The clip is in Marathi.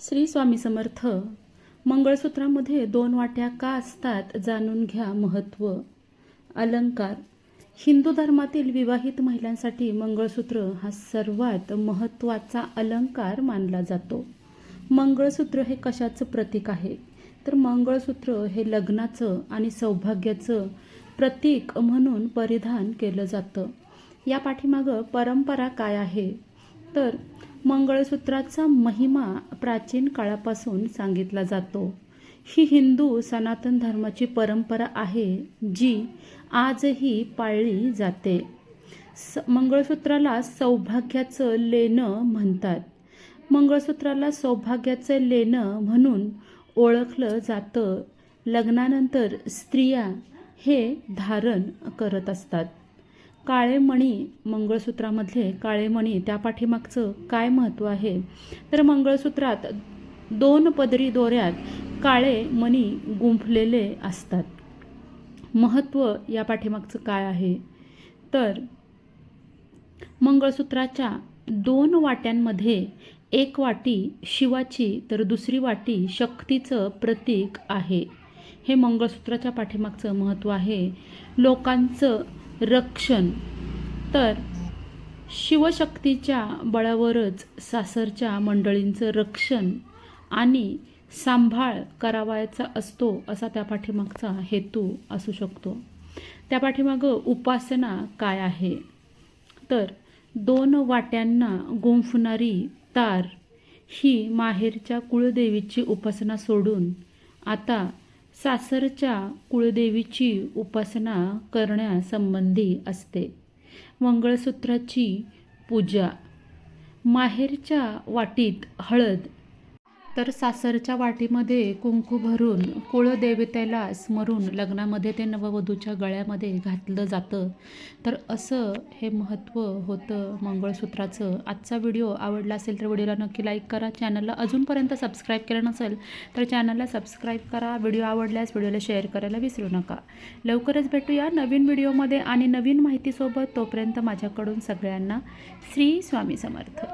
श्री स्वामी समर्थ मंगळसूत्रामध्ये दोन वाट्या का असतात जाणून घ्या महत्त्व अलंकार. हिंदू धर्मातील विवाहित महिलांसाठी मंगळसूत्र हा सर्वात महत्त्वाचा अलंकार मानला जातो. मंगळसूत्र हे कशाचं प्रतीक आहे? तर मंगळसूत्र हे लग्नाचं आणि सौभाग्याचं प्रतीक म्हणून परिधान केलं जातं. या पाठीमागं परंपरा काय आहे? तर मंगळसूत्राचा महिमा प्राचीन काळापासून सांगितला जातो. ही हिंदू सनातन धर्माची परंपरा आहे जी आजही पाळली जाते. स मंगळसूत्राला सौभाग्याचं लेणं म्हणतात. मंगळसूत्राला सौभाग्याचं लेणं म्हणून ओळखलं जातं. लग्नानंतर स्त्रिया हे धारण करत असतात. काळे मणी मंगळसूत्रामधले काळे मणी त्या पाठीमागचं काय महत्त्व आहे? तर मंगळसूत्रात दोन पदरी दोऱ्यात काळे मणी गुंफलेले असतात. महत्त्व या पाठीमागचं काय आहे? तर मंगळसूत्राच्या दोन वाट्यांमध्ये एक वाटी शिवाची तर दुसरी वाटी शक्तीचं प्रतीक आहे. हे मंगळसूत्राच्या पाठीमागचं महत्त्व आहे. लोकांचं रक्षण. तर शिवशक्तीच्या बळावरच सासरच्या मंडळींचं रक्षण आणि सांभाळ करावायचा असतो असा त्या पाठीमागचा हेतू असू शकतो. त्या पाठीमागं उपासना काय आहे? तर दोन वाट्यांना गुंफणारी तार ही माहेरच्या कुळदेवीची उपासना सोडून आता सासरच्या कुळदेवीची उपासना करण्यासंबंधी असते. मंगळसूत्राची पूजा. माहेरच्या वाटीत हळद तर सासरच्या वाटीमध्ये कुंकू भरून कुळदेवतेला स्मरून लग्नामध्ये ते नववधूच्या गळ्यामध्ये घातलं जातं. तर असं हे महत्त्व होतं मंगळसूत्राचं. आजचा व्हिडिओ आवडला असेल तर व्हिडिओला नक्की लाईक करा. चॅनलला अजूनपर्यंत सबस्क्राईब केलं नसेल तर चॅनलला सबस्क्राईब करा. व्हिडिओ आवडल्यास व्हिडिओला शेअर करायला विसरू नका. लवकरच भेटूया नवीन व्हिडिओमध्ये आणि नवीन माहितीसोबत तोपर्यंत माझ्याकडून सगळ्यांना श्री स्वामी समर्थ.